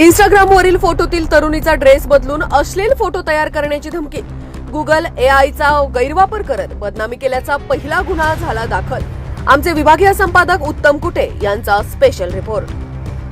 इंस्टाग्रामवरील फोटोतील तरुणीचा ड्रेस बदलून अश्लील फोटो तयार करण्याची धमकी. गुगल एआयचा गैरवापर करत बदनामी केल्याचा पहिला गुन्हा झाला दाखल. आमचे विभागीय संपादक उत्तम कुटे यांचा स्पेशल रिपोर्ट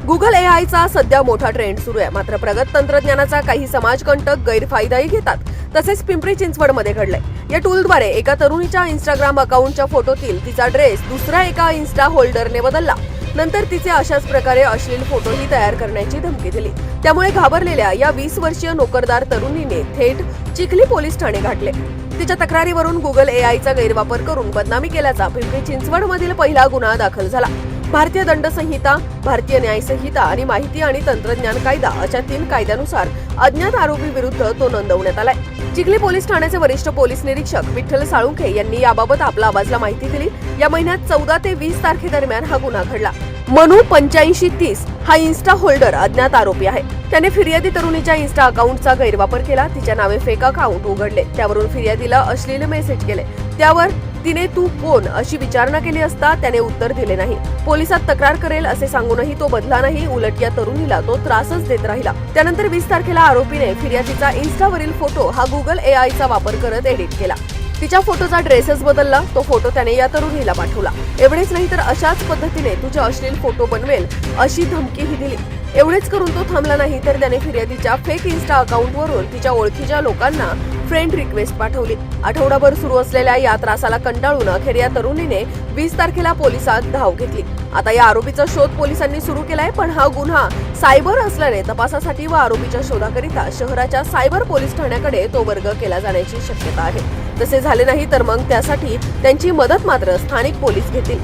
गुगल एआयचा सध्या मोठा ट्रेंड सुरू आहे. मात्र प्रगत तंत्रज्ञानाचा काही समाजकंटक गैरफायदाही घेतात. तसेच पिंपरी चिंचवडमध्ये घडले या टूलद्वारे एका तरुणीच्या इंस्टाग्राम अकाउंटच्या फोटोतील तिचा ड्रेस दुसऱ्या एका इन्स्टा होल्डरने बदलला. नंतर तिचे अशाच प्रकारे अश्लील फोटोही तयार करण्याची धमकी दिली. त्यामुळे घाबरलेल्या या वीस वर्षीय नोकरदार तरुणीने थेट चिखली पोलीस ठाणे गाठले. तिच्या तक्रारीवरून गुगल एआयचा गैरवापर करून बदनामी केल्याचा पिंपरी चिंचवडमधील पहिला गुन्हा दाखल झाला. भारतीय दंड संहिता भारतीय न्याय संहिता आणि माहिती आणि तंत्रज्ञान कायदा अशा तीन कायद्यानुसार अज्ञात आरोपी विरुद्ध तो नोंदवण्यात आलाय. चिखली पोलीस ठाण्याचे वरिष्ठ पोलीस निरीक्षक विठ्ठल साळुंखे यांनी याबाबत आपला आवाजला माहिती दिली. या महिन्यात चौदा ते वीस तारखेदरम्यान हा गुन्हा घडला. मनू पंच्याऐंशी तीस हा इन्स्टा होल्डर अज्ञात आरोपी आहे. त्याने फिर्यादी तरुणीच्या इन्स्टा अकाउंटचा गैरवापर केला. तिच्या नावे फेक अकाउंट उघडले. त्यावरून फिर्यादीला अश्लील मेसेज केले. त्यावर तिने तू कोण? अशी विचारणा केली असता त्याने उत्तर दिले नाही. पोलिसात तक्रार करेल असे सांगूनही तो बदला नाही. उलट या तरुणीला तो त्रासच देत राहिला. त्यानंतर वीस तारखेला आरोपीने फिर्यादीचा इन्स्टावरील फोटो हा गुगल एआयचा वापर करत एडिट केला. तिच्या फोटोचा ड्रेसेस बदलला तो फोटो त्याने या तरुणीला पाठवला. एवढेच नाही तर अशाच पद्धतीने तुझे अश्लील फोटो बनवेल अशी धमकीही दिली. एवढेच करून तो थांबला नाही तर त्याने फिर्यादीच्या फेक इन्स्टा अकाउंटवरून तिच्या ओळखीच्या लोकांना फ्रेंड रिक्वेस्ट पाठवली. आठवडाभर सुरू असलेल्या या त्रासाला कंटाळून अखेर या तरुणीने वीस तारखेला पोलिसात धाव घेतली. आता या आरोपीचा शोध पोलिसांनी सुरू केलाय पण हा गुन्हा सायबर असल्याने तपासासाठी व आरोपीच्या शोधाकरिता शहराच्या सायबर पोलीस ठाण्याकडे तो वर्ग केला जाण्याची शक्यता आहे. तसे झाले नाही तर मग त्यासाठी त्यांची मदत मात्र स्थानिक पोलीस घेतील.